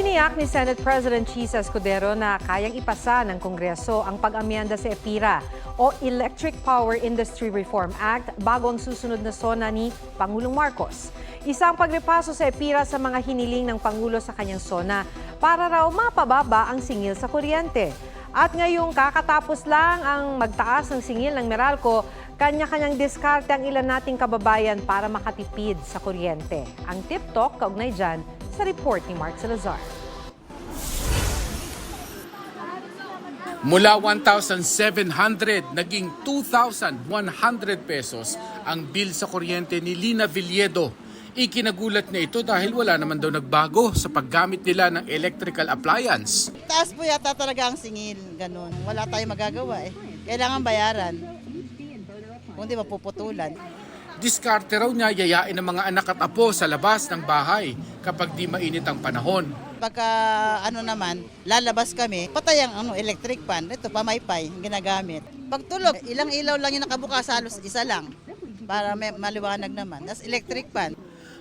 Tiniyak ni Senate President Cheese Escudero na kayang ipasa ng Kongreso ang pag-amyanda sa EPIRA o Electric Power Industry Reform Act bago ang susunod na sona ni Pangulong Marcos. Isang pagrepaso sa EPIRA sa mga hiniling ng Pangulo sa kanyang sona para raw mapababa ang singil sa kuryente. At ngayong kakatapos lang ang magtaas ng singil ng Meralco, kanya-kanyang diskarte ang ilan nating kababayan para makatipid sa kuryente. Ang tip talk kaugnay dyan sa report ni Mark Salazar. Mula 1,700 naging 2,100 pesos ang bill sa kuryente ni Lina Villedo. Ikinagulat na ito dahil wala naman daw nagbago sa paggamit nila ng electrical appliance. Taas po yata talaga ang singil, ganun. Wala tayong magagawa eh. Kailangan bayaran. Kung di mapuputulan. Diskarte raw niya yayain ng mga anak at apo sa labas ng bahay kapag di mainit ang panahon. Pagka ano naman, lalabas kami, patay ang ano, electric fan. Ito, pamaypay, ginagamit. Pag tulog, ilang ilaw lang yung nakabukas, halos isa lang. Para may maliwanag naman. Tapos electric fan.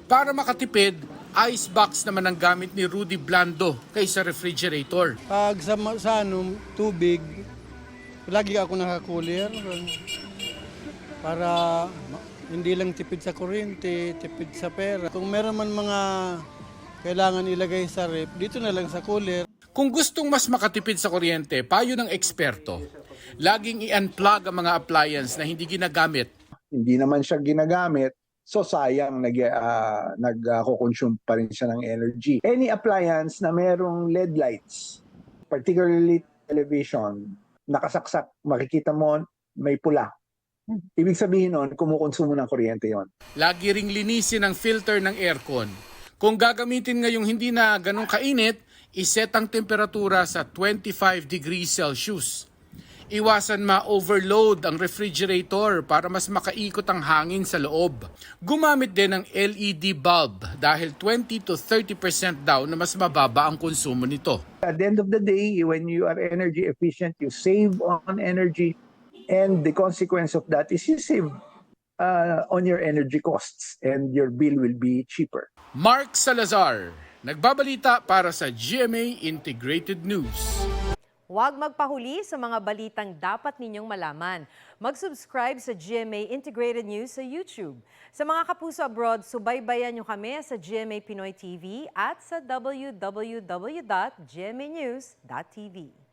Para makatipid, ice box naman ang gamit ni Rudy Blando kaysa refrigerator. Pag sa, sa ano, tubig, lagi ako nakakulir para hindi lang tipid sa kuryente, tipid sa pera. Kung meron man mga kailangan ilagay sa rep, dito na lang sa cooler. Kung gustong mas makatipid sa kuryente, payo ng eksperto, laging i-unplug ang mga appliance na hindi ginagamit hindi naman siya ginagamit, so sayang nag uh, nag-consume pa rin siya ng energy. Any appliance na merong LED lights, particularly television, nakasaksak, makikita mo may pula. Ibig sabihin nun, kumukonsumo ng kuryente yon. Lagi ring linisin ang filter ng aircon. Kung gagamitin ngayong hindi na ganong kainit, iset ang temperatura sa 25 degrees Celsius. Iwasan ma-overload ang refrigerator para mas makaikot ang hangin sa loob. Gumamit din ng LED bulb dahil 20 to 30% daw na mas mababa ang konsumo nito. At the end of the day, when you are energy efficient, you save on energy and the consequence of that is you save uh, on your energy costs and your bill will be cheaper. Mark Salazar, nagbabalita para sa GMA Integrated News. Huwag magpahuli sa mga balitang dapat ninyong malaman. Mag-subscribe sa GMA Integrated News sa YouTube. Sa mga kapuso abroad, subaybayan nyo kami sa GMA Pinoy TV at sa www.gmanews.tv.